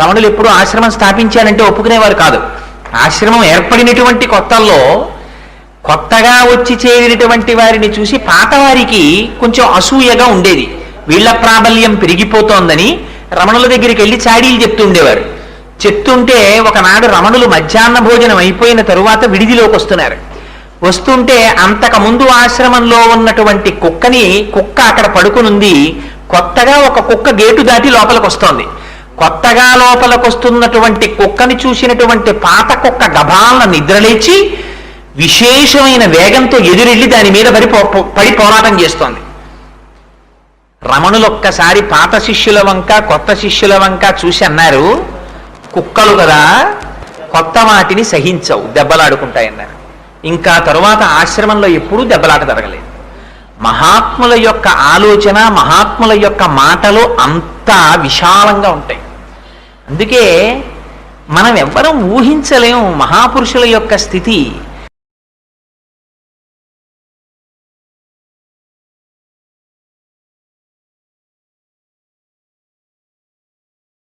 రమణులు ఎప్పుడు ఆశ్రమం స్థాపించారంటే ఒప్పుకునేవారు కాదు. ఆశ్రమం ఏర్పడినటువంటి కొత్తల్లో కొత్తగా వచ్చి చేరినటువంటి వారిని చూసి పాతవారికి కొంచెం అసూయగా ఉండేది. వీళ్ళ ప్రాబల్యం పెరిగిపోతోందని రమణుల దగ్గరికి వెళ్ళి చాడీలు చెప్తూ ఉండేవారు. చెప్తుంటే ఒకనాడు రమణులు మధ్యాహ్న భోజనం అయిపోయిన తరువాత విడిదిలోకి వస్తున్నారు. వస్తుంటే అంతకు ముందు ఆశ్రమంలో ఉన్నటువంటి కుక్కని కుక్క అక్కడ పడుకునుంది. కొత్తగా ఒక కుక్క గేటు దాటి లోపలికి వస్తోంది. కొత్తగా లోపలకొస్తున్నటువంటి కుక్కని చూసినటువంటి పాత కుక్క గభాలను నిద్రలేచి విశేషమైన వేగంతో ఎదురెళ్ళి దాని మీద పడి పో- పడి పోరాటం చేస్తోంది. రమణులు ఒక్కసారి పాత శిష్యుల వంక కొత్త శిష్యుల వంక చూసి అన్నారు కుక్కలు కదా కొత్త వాటిని సహించవు దెబ్బలాడుకుంటాయన్నారు. ఇంకా తరువాత ఆశ్రమంలో ఎప్పుడూ దెబ్బలాట జరగలేదు. మహాత్ముల యొక్క ఆలోచన మహాత్ముల యొక్క మాటలు అంత విశాలంగా ఉంటాయి. అందుకే మనం ఎవ్వరం ఊహించలేము మహాపురుషుల యొక్క స్థితి.